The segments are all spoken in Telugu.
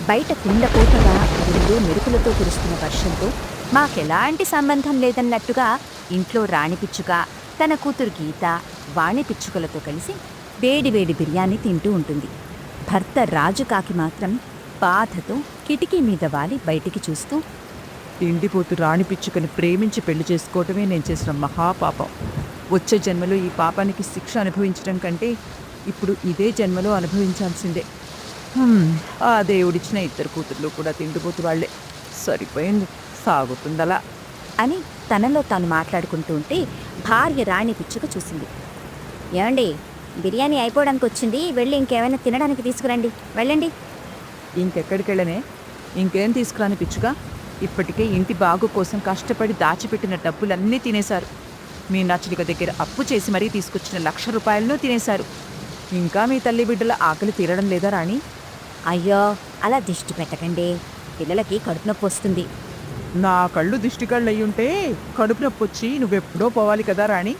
బయట కుండపోతగా రెండు మెరుపులతో కురుస్తున్న వర్షంతో మాకెలాంటి సంబంధం లేదన్నట్టుగా ఇంట్లో రాణి పిచ్చుక తన కూతురు గీత వాణి పిచ్చుకలతో కలిసి వేడి వేడి బిర్యానీ తింటూ ఉంటుంది. భర్త రాజు కాకి మాత్రం బాధతో కిటికీ మీద వాలి బయటికి చూస్తూ ఎండిపోతూ రాణి పిచ్చుకని ప్రేమించి పెళ్ళి చేసుకోవటమే నేను చేసిన మహాపాపం. వచ్చే జన్మలో ఈ పాపానికి శిక్ష అనుభవించడం కంటే ఇప్పుడు ఇదే జన్మలో అనుభవించాల్సిందే. ఆ దేవుడిచ్చిన ఇద్దరు కూతుర్లు కూడా తిండిపోతు వాళ్ళే. సరిపోయింది. సాగుతుందలా. అని తనలో తాను మాట్లాడుకుంటూ ఉంటే భార్య రాణి పిచ్చుక చూసింది. ఏమండి బిర్యానీ అయిపోవడానికి వచ్చింది వెళ్ళి ఇంకేమైనా తినడానికి తీసుకురండి. వెళ్ళండి. ఇంకెక్కడికి వెళ్ళనే ఇంకేం తీసుకురాని పిచ్చుగా ఇప్పటికే ఇంటి బాగు కోసం కష్టపడి దాచిపెట్టిన డబ్బులన్నీ తినేశారు. మీ నచ్చలిక దగ్గర అప్పు చేసి మరీ తీసుకొచ్చిన లక్ష రూపాయలను తినేశారు. ఇంకా మీ తల్లి బిడ్డల ఆకలి తీరడం లేదా రాణి? అయ్యో అలా దిష్టి పెట్టకండి. పిల్లలకి కడుపు నొప్పి వస్తుంది. నా కళ్ళు దిష్టి కళ్ళు అయ్యుంటే కడుపు నొప్పి వచ్చి నువ్వెప్పుడో పోవాలి కదా రాణి?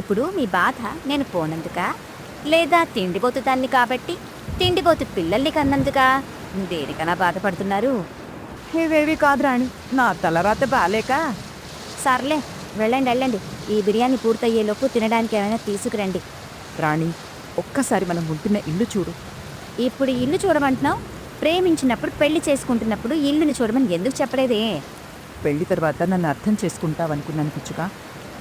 ఇప్పుడు మీ బాధ నేను పోనందుక? లేదా తిండిపోతు దాన్ని కాబట్టి తిండిపోతు పిల్లల్ని కన్నందుక? దేనికన్నా బాధపడుతున్నారు? ఇవేవి కాదు రాణి నా తలరాత బాలేక? సర్లే వెళ్ళండి వెళ్ళండి. ఈ బిర్యానీ పూర్తయ్యేలోపు తినడానికి ఏమైనా తీసుకురండి. రాణి ఒక్కసారి మనం ఉంటున్న ఇల్లు చూడు. ఇప్పుడు ఇల్లు చూడమంటున్నావు? ప్రేమించినప్పుడు పెళ్ళి చేసుకుంటున్నప్పుడు ఇల్లుని చూడమని ఎందుకు చెప్పలేదే? పెళ్ళి తర్వాత నన్ను అర్థం చేసుకుంటావనుకున్నాను పిచ్చుక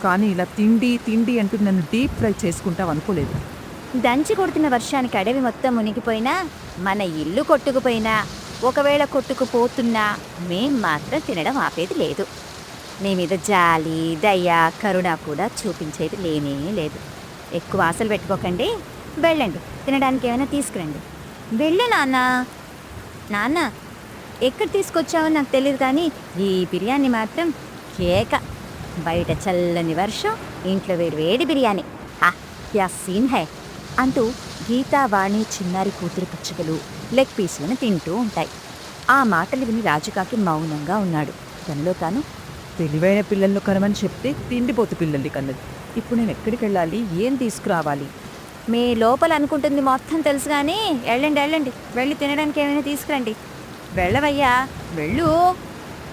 కానీ ఇలా తిండి తిండి అంటూ నన్ను డీప్ ఫ్రై చేసుకుంటావు అనుకోలేదు దంచి కొడుతున్న వర్షానికి అడవి మొత్తం మునిగిపోయినా మన ఇల్లు కొట్టుకుపోయినా ఒకవేళ కొట్టుకుపోతున్నా మేం మాత్రం తినడం ఆపేది లేదు. మీ మీద జాలి దయ కరుణ కూడా చూపించేది లేనే లేదు. ఎక్కువ ఆశలు పెట్టుకోకండి. వెళ్ళండి. తినడానికి ఏమైనా తీసుకురండి. వెళ్ళు నాన్న. నాన్న ఎక్కడ తీసుకొచ్చావో నాకు తెలియదు కానీ ఈ బిర్యానీ మాత్రం కేక. బయట చల్లని వర్షం ఇంట్లో వేడి వేడి బిర్యానీ. ఆ యా సీన్ హై అంటూ గీతా వాణి చిన్నారి కూతురు పిచ్చుకలు లెగ్ పీసులను తింటూ ఉంటాయి. ఆ మాటలు విని రాజుకాకి మౌనంగా ఉన్నాడు. తనలో తాను తెలివైన పిల్లలను కనమని చెప్తే తిండిపోతు పిల్లల్ని కన్నది. ఇప్పుడు నేను ఎక్కడికి వెళ్ళాలి ఏం తీసుకురావాలి? మీ లోపల అనుకుంటుంది మొత్తం తెలుసు కానీ వెళ్ళండి వెళ్ళండి. వెళ్ళి తినడానికి ఏమైనా తీసుకురండి. వెళ్ళవయ్యా వెళ్ళు.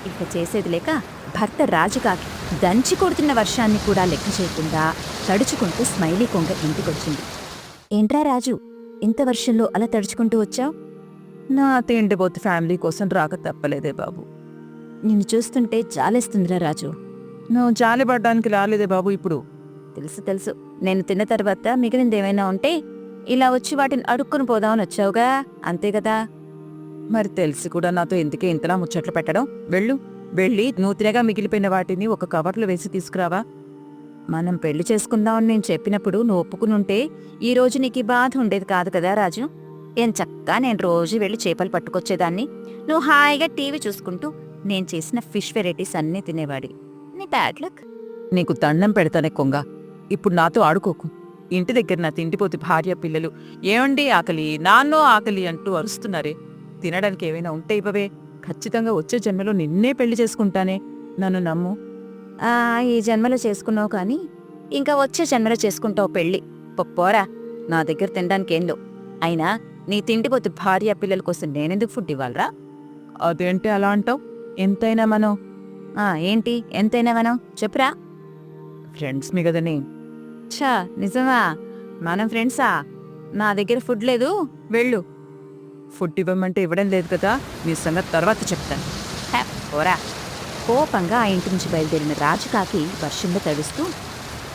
ఇక చేసేది లేక భర్త రాజుకాకి దంచి కొడుతున్న వర్షాన్ని కూడా లెక్క చేయకుండా తడుచుకుంటూ స్మైలీ కొంగ ఇంటికొచ్చింది. ఏంట్రా రాజు ఇంత వర్షంలో అలా తడుచుకుంటూ వచ్చావు? నా తిండిపోతు ఫ్యామిలీ కోసం రాక తప్పలేదే బాబు. నిన్ను చూస్తుంటే జాలేస్తుందిరా రాజు. నువ్వు జాలిపడ్డానికి రాలేదే బాబు ఇప్పుడు. తెలుసు తెలుసు. నేను తిన్న తర్వాత మిగిలింది ఏమైనా ఉంటే ఇలా వచ్చి వాటిని అడుక్కుని పోదామని వచ్చావుగా? అంతే కదా? మరి తెలిసి కూడా నాతో ఎందుకే ఇంతలా ముచ్చట్లు పెట్టడం? వెళ్ళు వెళ్ళి నూతినగా మిగిలిపోయిన వాటిని ఒక కవర్లో వేసి తీసుకురావా? మనం పెళ్ళి చేసుకుందామని నేను చెప్పినప్పుడు నువ్వు ఒప్పుకునుంటే ఈ రోజు నీకు బాధ ఉండేది కాదు కదా రాజు? ఏం చక్కగా నేను రోజు వెళ్ళి చేపలు పట్టుకొచ్చేదాన్ని. నువ్వు హాయిగా టీవీ చూసుకుంటూ నేను చేసిన ఫిష్ వెరైటీస్ అన్నీ తినేవాడి నీ బ్యాడ్ లక్. నీకు దండం పెడతానే కొంగ. ఇప్పుడు నాతో ఆడుకోకు. ఇంటి దగ్గర నా తిండిపోతి భార్య పిల్లలు. ఏమండి ఆకలి? నాన్నో ఆకలి అంటూ అరుస్తున్నారే. తినడానికి ఏమైనా ఉంటే ఇవ్వవే. ఖచ్చితంగా వచ్చే జన్మలో నిన్నే పెళ్ళి చేసుకుంటానే. నన్ను నమ్ము. ఆ ఈ జన్మలో చేసుకున్నావు కానీ ఇంకా వచ్చే జన్మలో చేసుకుంటావు పెళ్ళి పొప్పోరా నా దగ్గర తినడానికి ఏం లేవు. అయినా నీ తిండిపోతు భార్య పిల్లల కోసం నేనెందుకు ఫుడ్ ఇవ్వాలరా? అదేంటి అలా అంటావు? ఎంతైనా మనం. ఏంటి? ఎంతైనా మనం? చెప్పురా. ఫ్రెండ్స్ మీ కదనే. ఛా నిజమా? మనం ఫ్రెండ్సా? నా దగ్గర ఫుడ్ లేదు వెళ్ళు. ఫుడ్ ఇవ్వమంటే ఇవ్వడం లేదు కదా? నీ సంగతి తర్వాత చెప్తాను. పోరా. కోపంగా ఆ ఇంటి నుంచి బయలుదేరిన రాజుకాకి వర్షంలో తడుస్తూ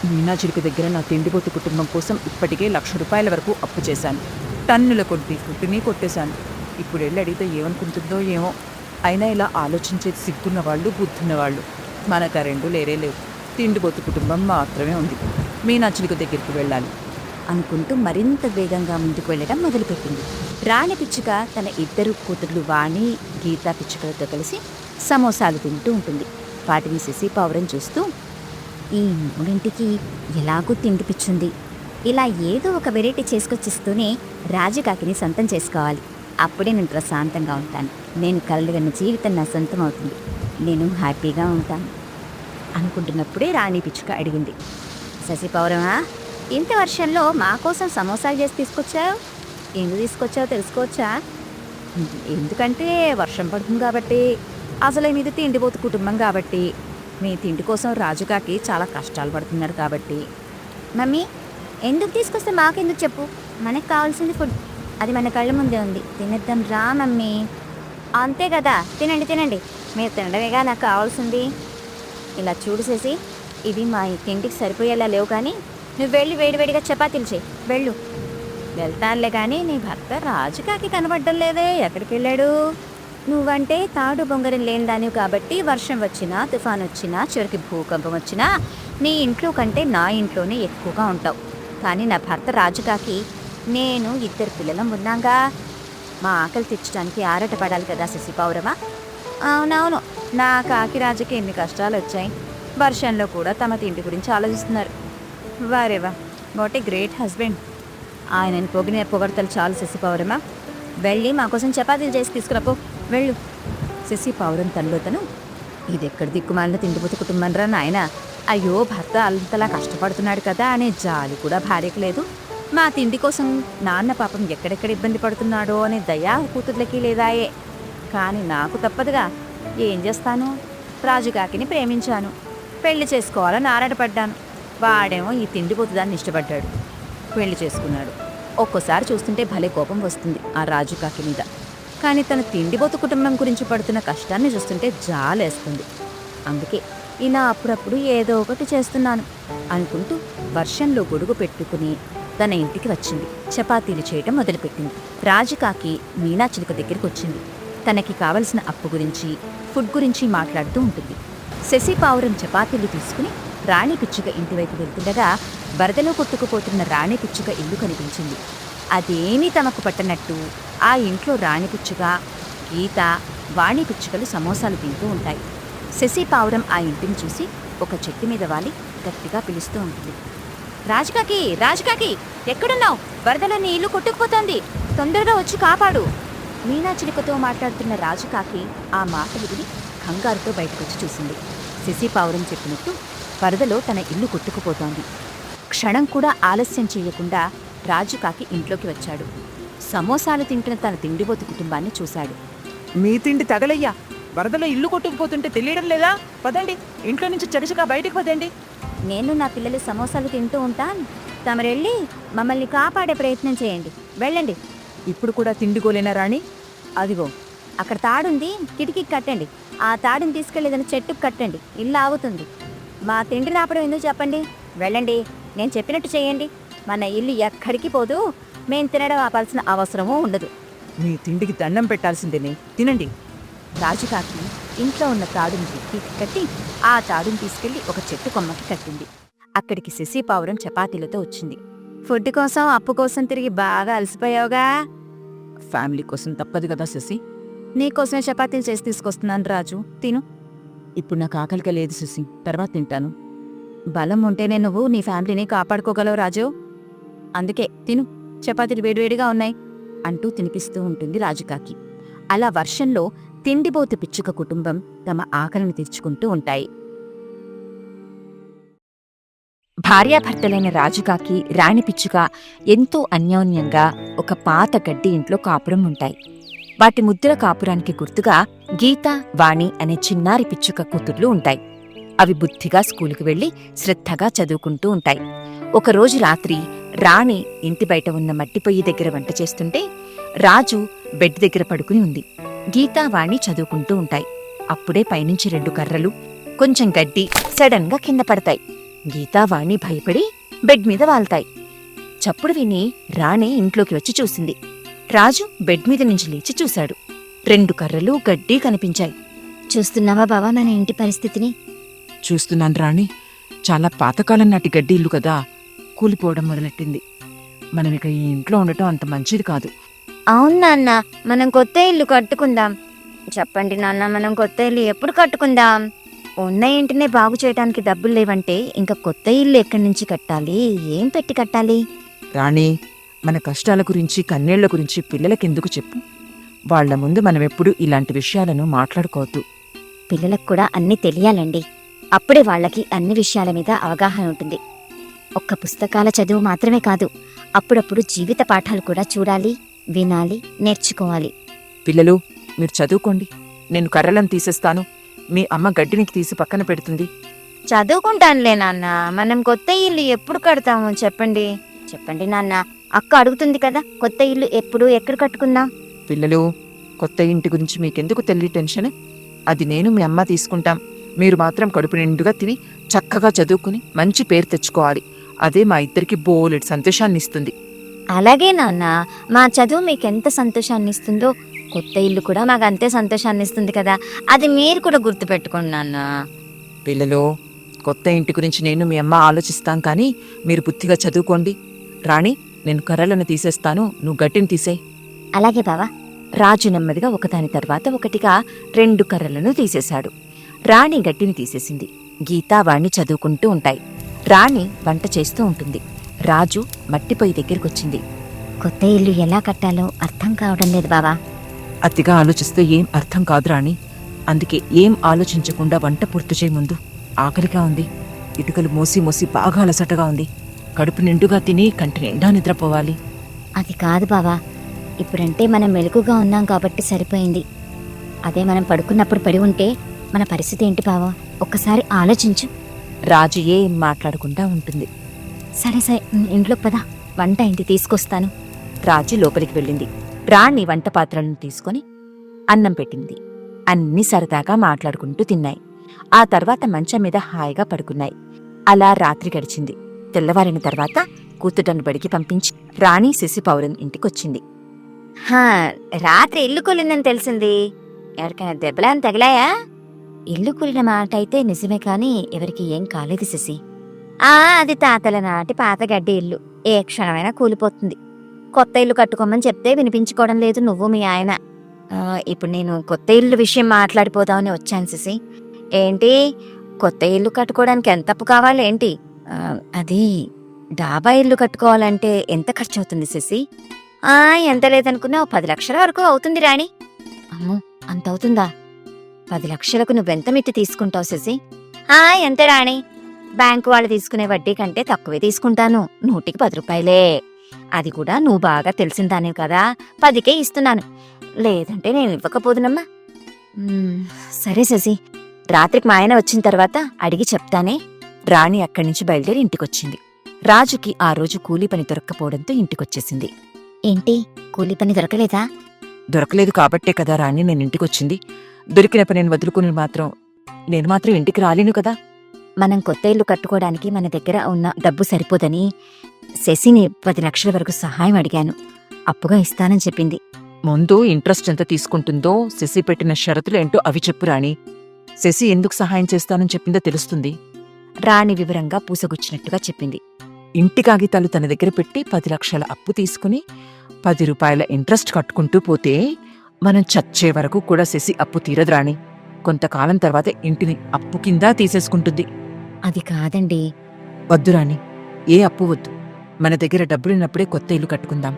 మీనా చిరుకు దగ్గర నా తిండిపోతు కుటుంబం కోసం ఇప్పటికే లక్ష రూపాయల వరకు అప్పు చేశాను. టన్నుల కొద్ది ఫుడ్ని కొట్టేశాను. ఇప్పుడు వెళ్ళి అడిగితే ఏమనుకుంటుందో ఏమో. అయినా ఇలా ఆలోచించేది సిగ్గున్న వాళ్ళు బుద్ధున్న వాళ్ళు మనకు ఆ రెండు లేరే లేవు. తిండిపోతు కుటుంబం మాత్రమే ఉంది. మీనా దగ్గరికి వెళ్ళాలి. అనుకుంటూ మరింత వేగంగా ముందుకు వెళ్ళడం మొదలుపెట్టింది. రాణి పిచ్చుక తన ఇద్దరు కూతుర్లు వాణి గీతా పిచ్చుకలతో కలిసి సమోసాలు తింటూ ఉంటుంది. వాటిని శశి పౌరం చూస్తూ ఈ మూడింటికి ఎలాగూ తిండి పిచ్చుంది. ఇలా ఏదో ఒక వెరైటీ చేసుకొచ్చిస్తూనే రాజుకాకిని సొంతం చేసుకోవాలి. అప్పుడే నేను ప్రశాంతంగా ఉంటాను. నేను కలలుగన్న జీవితం నా సొంతం అవుతుంది. నేను హ్యాపీగా ఉంటాను. అనుకుంటున్నప్పుడే రాణి పిచ్చుక అడిగింది. శశి పౌరమా? ఇంత వర్షంలో మా కోసం సమోసాలు చేసి తీసుకొచ్చావు? ఎందుకు తీసుకొచ్చావో తెలుసుకోవచ్చా? ఎందుకంటే వర్షం పడుతుంది కాబట్టి. అసలే మీది తిండిపోతు కుటుంబం కాబట్టి. మీ తిండి కోసం రాజుగాకి చాలా కష్టాలు పడుతున్నారు కాబట్టి. మమ్మీ ఎందుకు తీసుకొస్తే మాకెందుకు చెప్పు? మనకు కావాల్సింది ఫుడ్. అది మన కళ్ళ ముందే ఉంది. తినేద్దాం రా మమ్మీ. అంతే కదా. తినండి తినండి. మీరు తినడమేగా నాకు కావాల్సింది? ఇలా చూసేసి ఇవి మా తిండికి సరిపోయేలా లేవు కానీ నువ్వు వెళ్ళి వేడివేడిగా చపాతీలు చేయి. వెళ్ళు. వెళ్తానులే కానీ నీ భర్త రాజుకాకి కనబడడం లేదే. ఎక్కడికి వెళ్ళాడు? నువ్వంటే తాడు బొంగరం లేని దానివి కాబట్టి వర్షం వచ్చినా తుఫాన్ వచ్చినా చివరికి భూకంపం వచ్చినా నీ ఇంట్లో కంటే నా ఇంట్లోనే ఎక్కువగా ఉంటావు. కానీ నా భర్త రాజుకాకి నేను ఇద్దరు పిల్లలం ఉన్నాగా. మా ఆకలి తెచ్చడానికి ఆరట పడాలి కదా శశి పౌరమా అవునవును. నా కాకి రాజుకి ఎన్ని కష్టాలు వచ్చాయి. వర్షంలో కూడా తమ తిండి గురించి ఆలోచిస్తున్నారు. వారేవా వాట్ ఏ గ్రేట్ హస్బెండ్. ఆయనని పొగిన పొగడతలు చాలు శశి పౌరమా. వెళ్ళి మా కోసం చపాతీలు చేసి తీసుకురాపో. వెళ్ళు. శశి పౌరం తనలో తను ఇది ఎక్కడ దిక్కుమాలిన తిండిపోతు కుటుంబం రా నాయన. అయ్యో భర్త అంతలా కష్టపడుతున్నాడు కదా అనే జాలి కూడా భార్యకు లేదు. మా తిండి కోసం నాన్న పాపం ఎక్కడెక్కడ ఇబ్బంది పడుతున్నాడో అనే దయా కూతుర్లకి లేదాయే. కానీ నాకు తప్పదుగా. ఏం చేస్తాను? రాజుగాకిని ప్రేమించాను. పెళ్ళి చేసుకోవాలని ఆరాటపడ్డాను. వాడేమో ఈ తిండిపోతు దాన్ని ఇష్టపడ్డాడు. పెళ్ళి చేసుకున్నాడు. ఒక్కోసారి చూస్తుంటే భలే కోపం వస్తుంది ఆ రాజుకాకి మీద. కానీ తన తిండిపోతు కుటుంబం గురించి పడుతున్న కష్టాన్ని చూస్తుంటే జాలేస్తుంది. అందుకే ఇలా అప్పుడప్పుడు ఏదో ఒకటి చేస్తున్నాను అనుకుంటూ వర్షంలో గొడుగు పెట్టుకుని తన ఇంటికి వచ్చింది. చపాతీలు చేయటం మొదలుపెట్టింది. రాజుకాకి మీనాచిలుక దగ్గరికి వచ్చింది. తనకి కావలసిన అప్పు గురించి ఫుడ్ గురించి మాట్లాడుతూ ఉంటుంది. శశి పావురం చపాతీలు తీసుకుని రాణి పిచ్చుక ఇంటివైపు వెళ్తుండగా వరదలో కొట్టుకుపోతున్న రాణి పిచ్చుక ఇల్లు కనిపించింది. అదేమీ తమకు పట్టనట్టు ఆ ఇంట్లో రాణి పిచ్చుక గీత వాణి పిచ్చుకలు సమోసాలు తింటూ ఉంటాయి. శశి పావురం ఆ ఇంటిని చూసి ఒక చెట్టు మీద వాలి గట్టిగా పిలుస్తూ ఉంటుంది. రాజుకాకి రాజుకాకి ఎక్కడున్నావు? వరదలో నీ ఇల్లు కొట్టుకుపోతోంది. తొందరగా వచ్చి కాపాడు. మీనాచిలుకతో మాట్లాడుతున్న రాజుకాకి ఆ మాటలు విని కంగారుతో బయటకొచ్చి చూసింది. శశి పావురం చెప్పినట్టు వరదలో తన ఇల్లు కొట్టుకుపోతోంది. క్షణం కూడా ఆలస్యం చేయకుండా రాజుకాకి ఇంట్లోకి వచ్చాడు. సమోసాలు తింటున్న తన తిండిపోతు కుటుంబాన్ని చూశాడు. మీ తిండి తగలయ్యా. వరదలో ఇల్లు కొట్టుకుపోతుంటే తెలియడం లేదా? పదండి ఇంట్లో నుంచి చరిచగా బయటికి పదండి. నేను నా పిల్లలు సమోసాలు తింటూ ఉంటాను తమరెళ్ళి మమ్మల్ని కాపాడే ప్రయత్నం చేయండి. వెళ్ళండి. ఇప్పుడు కూడా తిండిగోలేనా రాణి? అదిగో అక్కడ తాడుంది. కిటికీకి కట్టండి. ఆ తాడుని తీసుకెళ్ళి ఏదైనా చెట్టుకు కట్టండి. ఇల్లు ఆగుతుంది. మా తిండి రాపడం ఎందుకు చెప్పండి? వెళ్ళండి. నేను చెప్పినట్టు చేయండి. మన ఇల్లు ఎక్కడికి పోదు. మేం తినడం ఆపాల్సిన అవసరమూ ఉండదు. మీ తిండికి దండం పెట్టాల్సిందేనే? తినండి. రాజుకాకి ఇంట్లో ఉన్న తాడుని కిటికీకి కట్టి ఆ తాడుని తీసుకెళ్ళి ఒక చెట్టు కొమ్మకి కట్టింది. అక్కడికి శశి పావురం చపాతీలతో వచ్చింది. ఫుడ్ కోసం అప్పు కోసం తిరిగి బాగా అలసిపోయావుగా? ఫ్యామిలీ కోసం తప్పదు కదా శశి. నీకోసమే చపాతీలు చేసి తీసుకొస్తున్నాను రాజు. తిను. ఇప్పుడు నాకు ఆకలిగా లేదు శశి తర్వాత తింటాను. బలం ఉంటేనే నువ్వు నీ ఫ్యామిలీని కాపాడుకోగలవు రాజు. అందుకే తిను. చపాతీలు వేడివేడిగా ఉన్నాయి అంటూ తినిపిస్తూ ఉంటుంది రాజుకాకి అలా వర్షంలో తిండిబోతు పిచ్చుక కుటుంబం తమ ఆకలిని తీర్చుకుంటూ ఉంటాయి. భార్యాభర్తలైన రాజుకాకి రాణి పిచ్చుక ఎంతో అన్యోన్యంగా ఒక పాత గడ్డి ఇంట్లో కాపురం ఉంటాయి. వాటి ముద్దుల కాపురానికి గుర్తుగా గీత వాణి అనే చిన్నారి పిచ్చుక కూతుర్లు ఉంటాయి. అవి బుద్ధిగా స్కూలుకు వెళ్ళి శ్రద్ధగా చదువుకుంటూ ఉంటాయి. ఒకరోజు రాత్రి రాణి ఇంటి బయట ఉన్న మట్టి పొయ్యి దగ్గర వంట చేస్తుంటే రాజు బెడ్ దగ్గర పడుకుని ఉంది. గీతావాణి చదువుకుంటూ ఉంటాయి. అప్పుడే పైనుంచి రెండు కర్రలు కొంచెం గడ్డి సడన్గా కింద పడతాయి. గీతా వాణి భయపడి బెడ్ మీద వాల్తాయి చప్పుడు విని రాణి ఇంట్లోకి వచ్చి చూసింది. రాజు బెడ్ మీద నుంచి లేచి చూశాడు. రెండు కర్రలు గడ్డి కనిపించాయి. చూస్తున్నావా బావా మన ఇంటి పరిస్థితిని? చూస్తున్నాను రాణి. చాలా పాతకాలం నాటి గడ్డి ఇల్లు కదా. కూలిపోవడం మొదలెట్టింది. మనం ఇక ఈ ఇంట్లో ఉండటం అంత మంచిది కాదు. అవును నాన్న మనం కొత్త ఇల్లు కట్టుకుందాం. చెప్పండి నాన్న మనం కొత్త ఇల్లు ఎప్పుడు కట్టుకుందాం? ఉన్న ఇంటినే బాగు చేయడానికి డబ్బులు లేవంటే ఇంకా కొత్త ఇల్లు ఎక్కడి నుంచి కట్టాలి? ఏం పెట్టి కట్టాలి? రాణి మన కష్టాల గురించి కన్నీళ్ళ గురించి పిల్లలకెందుకు చెప్పు? వాళ్ళ ముందు మనం ఎప్పుడు ఇలాంటి విషయాలను మాట్లాడుకోవద్దు. పిల్లలకు కూడా అన్ని తెలియాలండి. అప్పుడే వాళ్ళకి అన్ని విషయాల మీద అవగాహన ఉంటుంది. ఒక్క పుస్తకాల చదువు మాత్రమే కాదు అప్పుడప్పుడు జీవిత పాఠాలు కూడా చూడాలి వినాలి నేర్చుకోవాలి. పిల్లలు మీరు చదువుకోండి. నేను కర్రలను తీసేస్తాను. మీ అమ్మ గడ్డిని తీసి పక్కన పెడుతుంది. చదువుకుంటానులే నాన్న. మనం కొత్త ఇల్లు ఎప్పుడు కడతాము చెప్పండి? చెప్పండి నాన్న. అక్క అడుగుతుంది కదా కొత్త ఇల్లు ఎప్పుడు ఎక్కడ కట్టుకుందాం? పిల్లలు కొత్త ఇంటి గురించి మీకెందుకు తెలియ టెన్షన్? అది నేను మీ అమ్మ తీసుకుంటాం. మీరు మాత్రం కడుపు నిండుగా తిని చక్కగా చదువుకుని మంచి పేరు తెచ్చుకోవాలి. అదే మా ఇద్దరికి బోలెడు సంతోషాన్ని ఇస్తుంది అలాగే నాన్న మా చదువు మీకు ఎంత సంతోషాన్ని ఇస్తుందో కొత్త ఇల్లు కూడా మాకు అంతే సంతోషాన్ని ఇస్తుంది కదా. అది మీరు కూడా గుర్తుపెట్టుకోండి నాన్న. పిల్లలు కొత్త ఇంటి గురించి నేను మీ అమ్మ ఆలోచిస్తాం కానీ మీరు బుద్ధిగా చదువుకోండి. రాణి నేను కర్రలను తీసేస్తాను నువ్వు గట్టిని తీసేయ్. అలాగే బావా. రాజు నెమ్మదిగా ఒకదాని తర్వాత ఒకటిగా రెండు కర్రలను తీసేశాడు. రాణి గడ్డిని తీసేసింది. గీత వాణ్ణి చదువుకుంటూ ఉంటాయి. రాణి వంట చేస్తూ ఉంటుంది. రాజు మట్టి పొయ్యి దగ్గరికొచ్చింది. కొత్త ఇల్లు ఎలా కట్టాలో అర్థం కావడం లేదు బావా. అతిగా ఆలోచిస్తే ఏం అర్థం కాదు రాణి. అందుకే ఏం ఆలోచించకుండా వంట పూర్తి చేయ ముందు. ఆకలిగా ఉంది. ఇటుకలు మోసి మోసి బాగా అలసటగా ఉంది. కడుపు నిండుగా తిని కంటి నిండా నిద్రపోవాలి. అది కాదు బావా. ఇప్పుడంటే మనం మెలకుగా ఉన్నాం కాబట్టి సరిపోయింది. అదే మనం పడుకున్నప్పుడు పడి ఉంటే మన పరిస్థితి ఏంటి బావా? ఒక్కసారి ఆలోచించు. రాజు ఏం మాట్లాడకుండా ఉంటుంది. సరే సరే. ఉమ్, ఇంట్లోకి పద. వంట అయింది తీసుకొస్తాను. రాజు లోపలికి వెళ్ళింది. రాణి వంట పాత్రలను తీసుకొని అన్నం పెట్టింది. అన్ని సరదాగా మాట్లాడుకుంటూ తిన్నాయి. ఆ తర్వాత మంచం మీద హాయిగా పడుకున్నాయి. అలా రాత్రి గడిచింది. తెల్లవారిన తర్వాత కూతుటను బడికి పంపించి రాణి శశి పౌరన్ ఇంటికొచ్చింది. హా, రాత్రి ఇల్లు కూలిందని తెలిసింది. ఎవరికైనా దెబ్బలని తగిలాయా? ఇల్లు కూలిన మాట అయితే నిజమే కానీ ఎవరికి ఏం కాలేదు శశి. ఆ అది తాతల నాటి పాత గడ్డి ఇల్లు. ఏ క్షణమైనా కూలిపోతుంది. కొత్త ఇల్లు కట్టుకోమని చెప్తే వినిపించుకోవడం లేదు నువ్వు మీ ఆయన. ఇప్పుడు నేను కొత్త ఇల్లు విషయం మాట్లాడిపోదామని వచ్చాను శశి. ఏంటి? కొత్త ఇల్లు కట్టుకోవడానికి ఎంత అప్పు కావాలి ఏంటి? ఆ, అది డాబా ఇల్లు కట్టుకోవాలంటే ఎంత ఖర్చు అవుతుంది శశి? ఆ ఎంత లేదనుకున్నా పది లక్షల వరకు అవుతుంది రాణి. అమ్మో అంత అవుతుందా? పది లక్షలకు నువ్వెంత మిట్టి తీసుకుంటావు శశి? ఆ ఎంత రాణి? బ్యాంకు వాళ్ళు తీసుకునే వడ్డీ కంటే తక్కువే తీసుకుంటాను. నూటికి పది రూపాయలే. అది కూడా నువ్వు బాగా తెలిసిందానే కదా. పదికే ఇస్తున్నాను. లేదంటే నేను ఇవ్వకపోదునమ్మా. సరే శశి. రాత్రికి మా ఆయన వచ్చిన తర్వాత అడిగి చెప్తానే. రాణి అక్కడి నుంచి బయలుదేరి ఇంటికొచ్చింది. రాజుకి ఆ రోజు కూలీ పని దొరక్కపోవడంతో ఇంటికొచ్చేసింది. ఏంటి? కూలి పని దొరకలేదా? దొరకలేదు కాబట్టే కదా రాణి నేను ఇంటికొచ్చింది. దొరికిన పని నేను వదులుకుని మాత్రం నేను మాత్రం ఇంటికి రాలేను కదా. మనం కొత్త ఇల్లు కట్టుకోవడానికి మన దగ్గర ఉన్న డబ్బు సరిపోదని శశిని పది లక్షల వరకు సహాయం అడిగాను. అప్పుగా ఇస్తానని చెప్పింది. ముందు ఇంట్రెస్ట్ ఎంత తీసుకుంటుందో శశి పెట్టిన షరతులు ఏంటో అవి చెప్పు రాణి. శశి ఎందుకు సహాయం చేస్తానని చెప్పిందో తెలుస్తుంది. రాణి వివరంగా పూసగుచ్చినట్టుగా చెప్పింది. ఇంటి కాగితాలు తన దగ్గర పెట్టి పది లక్షల అప్పు తీసుకుని పది రూపాయల ఇంట్రెస్ట్ కట్టుకుంటూ పోతే మనం చచ్చే వరకు కూడా శశి అప్పు తీరదు రాణి. కొంతకాలం తర్వాత ఇంటిని అప్పు కింద తీసేసుకుంటుంది. అది కాదండి. వద్దు రాణి ఏ అప్పు వద్దు. మన దగ్గర డబ్బులున్నప్పుడే కొత్త ఇల్లు కట్టుకుందాం.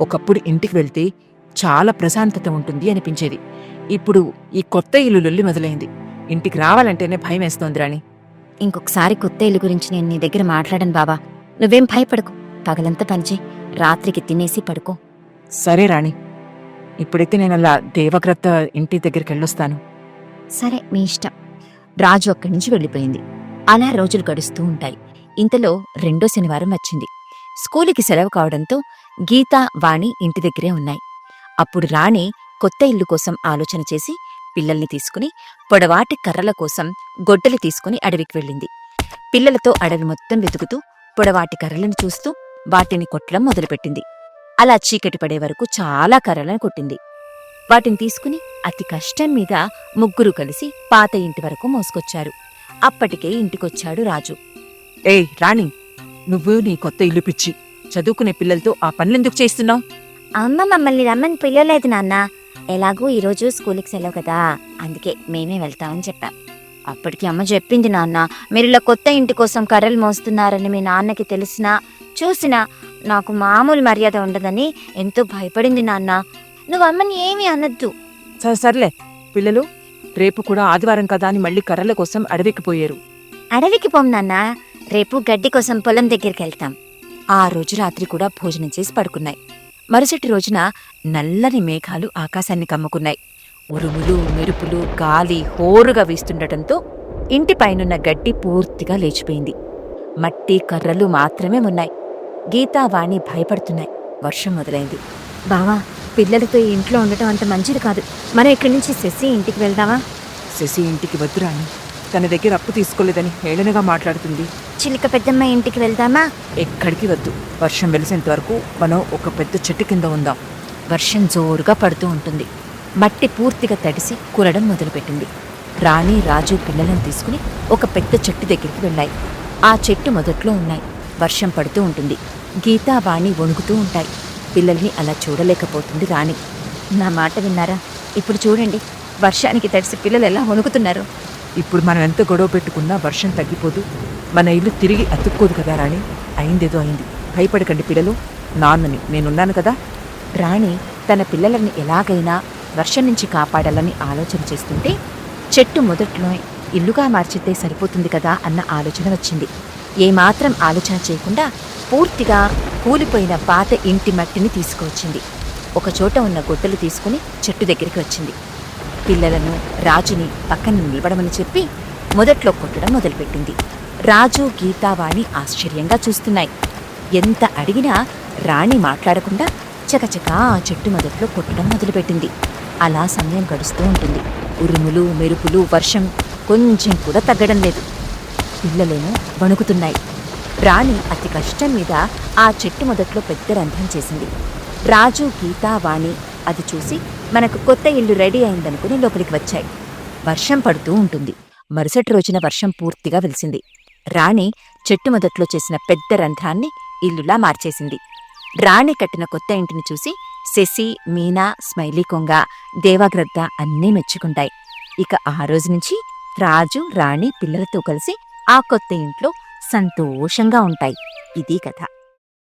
ఒకప్పుడు ఇంటికి వెళ్తే చాలా ప్రశాంతత ఉంటుంది అనిపించేది. ఇప్పుడు ఈ కొత్త ఇల్లు లొల్లి మొదలైంది. ఇంటికి రావాలంటేనే భయం వేస్తోంది రాణి. ఇంకొకసారి కొత్త ఇల్లు గురించి నేను నీ దగ్గర మాట్లాడను బాబా నువ్వేం భయపడకు. పగలంతా పనిచేయి రాత్రికి తినేసి పడుకో. సరే రాణి. ఇప్పుడైతే నేను అలా దేవగ్రత ఇంటి దగ్గరికి వెళ్ళొస్తాను. సరే మీ ఇష్టం. రాజు అక్కడి నుంచి వెళ్ళిపోయింది. అలా రోజులు గడుస్తూ ఉంటాయి. ఇంతలో రెండో శనివారం వచ్చింది. స్కూలుకి సెలవు కావడంతో గీత వాణి ఇంటి దగ్గరే ఉన్నాయి. అప్పుడు రాణి కొత్త ఇల్లు కోసం ఆలోచన చేసి పిల్లల్ని తీసుకుని పొడవాటి కర్రల కోసం గొడ్డలి తీసుకుని అడవికి వెళ్ళింది. పిల్లలతో అడవి మొత్తం వెతుకుతూ పొడవాటి కర్రలను చూస్తూ వాటిని కొట్టడం మొదలుపెట్టింది. అలా చీకటి పడే వరకు చాలా కర్రలను కొట్టింది. వాటిని తీసుకుని అతి కష్టం మీద ముగ్గురు కలిసి పాత ఇంటి వరకు మోసుకొచ్చారు. అప్పటికే ఇంటికొచ్చాడు రాజు. ఏయ్ రాణి నువ్వు నీ కొత్త ఇల్లు పిచ్చి. చదువుకునే పిల్లలతో ఆ పనులెందుకు చేస్తున్నావు? అమ్మ మమ్మల్ని రమ్మని పిలవలేదు నాన్న. ఎలాగూ ఈరోజు స్కూల్కి సెలవు కదా అందుకే మేమే వెళ్తామని చెప్పాం. అప్పటికి అమ్మ చెప్పింది నాన్న మీరు ఇలా కొత్త ఇంటి కోసం కర్రలు మోస్తున్నారని మీ నాన్నకి తెలిసినా చూసినా నాకు మామూలు మర్యాద ఉండదని ఎంతో భయపడింది నాన్న. నువ్వు అమ్మని ఏమీ అనొద్దు. సరే సర్లే. పిల్లలు రేపు కూడా ఆదివారం కదా అని మళ్ళీ కర్రల కోసం అడవికి పోయారు. అడవికి పోం నాన్న. రేపు గడ్డి కోసం పొలం దగ్గరికి వెళ్తాం. ఆ రోజు రాత్రి కూడా భోజనం చేసి పడుకున్నాయి. మరుసటి రోజున నల్లని మేఘాలు ఆకాశాన్ని కమ్ముకున్నాయి. ఉరుములు మెరుపులు గాలి హోరుగా వీస్తుండటంతో ఇంటి పైనున్న గడ్డి పూర్తిగా లేచిపోయింది. మట్టి కర్రలు మాత్రమే ఉన్నాయి గీతావాణి భయపడుతున్నాయి. వర్షం మొదలైంది. బావా పిల్లలతో ఈ ఇంట్లో ఉండటం అంత మంచిది కాదు. మనం ఇక్కడి నుంచి శశి ఇంటికి వెళ్దామా? శశి ఇంటికి వద్దు రాణి తన దగ్గర అప్పు తీసుకోలేదని హేళనగా మాట్లాడుతుంది. చిలుక పెద్దమ్మ ఇంటికి వెళ్దామా? ఎక్కడికి వద్దు. వర్షం వెలిసేంత వరకు మనం ఒక పెద్ద చెట్టు కింద ఉందాం. వర్షం జోరుగా పడుతూ ఉంటుంది. మట్టి పూర్తిగా తడిసి కురడం మొదలుపెట్టింది. రాణి రాజు పిల్లలను తీసుకుని ఒక పెద్ద చెట్టు దగ్గరికి వెళ్ళాయి. ఆ చెట్టు మొదట్లో ఉన్నాయి. వర్షం పడుతూ ఉంటుంది. గీతా వాణి వణుకుతూ ఉంటాయి. పిల్లల్ని అలా చూడలేకపోతుంది రాణి. నా మాట విన్నారా? ఇప్పుడు చూడండి. వర్షానికి తడిసి పిల్లలు ఎలా వణుకుతున్నారు? ఇప్పుడు మనం ఎంత గొడవ పెట్టుకున్నా వర్షం తగ్గిపోదు. మన ఇల్లు తిరిగి అతుక్కోదు కదా రాణి. అయిందేదో అయింది. భయపడకండి పిల్లలు. నాన్నని నేనున్నాను కదా. రాణి తన పిల్లలని ఎలాగైనా వర్షం నుంచి కాపాడాలని ఆలోచన చేస్తుంటే చెట్టు మొదట్లో ఇల్లుగా మార్చితే సరిపోతుంది కదా అన్న ఆలోచన వచ్చింది. ఏమాత్రం ఆలోచన చేయకుండా పూర్తిగా కూలిపోయిన పాత ఇంటి మట్టిని తీసుకువచ్చింది. ఒకచోట ఉన్న గొడ్డలు తీసుకుని చెట్టు దగ్గరికి వచ్చింది. పిల్లలను రాజుని పక్కన నిలబడమని చెప్పి మొదట్లో కొట్టడం మొదలుపెట్టింది. రాజు గీతావాణి ఆశ్చర్యంగా చూస్తున్నాయి. ఎంత అడిగినా రాణి మాట్లాడకుండా చకచకా ఆ చెట్టు మొదట్లో కొట్టడం మొదలుపెట్టింది. అలా సమయం గడుస్తూ ఉంటుంది. ఉరుములు మెరుపులు వర్షం కొంచెం కూడా తగ్గడం లేదు. పిల్లలేమో వణుకుతున్నాయి. రాణి అతి కష్టం మీద ఆ చెట్టు మొదట్లో పెద్ద రంధ్రం చేసింది. రాజు గీతావాణి అది చూసి మనకు కొత్త ఇల్లు రెడీ అయిందనుకుని లోపలికి వచ్చాయి. వర్షం పడుతూ ఉంటుంది. మరుసటి రోజున వర్షం పూర్తిగా వెలిసింది. రాణి చెట్టు మొదట్లో చేసిన పెద్ద రంధ్రాన్ని ఇల్లులా మార్చేసింది. రాణి కట్టిన కొత్త ఇంటిని చూసి శశి మీనా స్మైలీ కొంగ దేవాగ్రద్ద అన్నీ మెచ్చుకుంటాయి. ఇక ఆ రోజు నుంచి రాజు రాణి పిల్లలతో కలిసి ఆ కొత్త ఇంట్లో సంతోషంగా ఉంటాయి. ఇది కథ.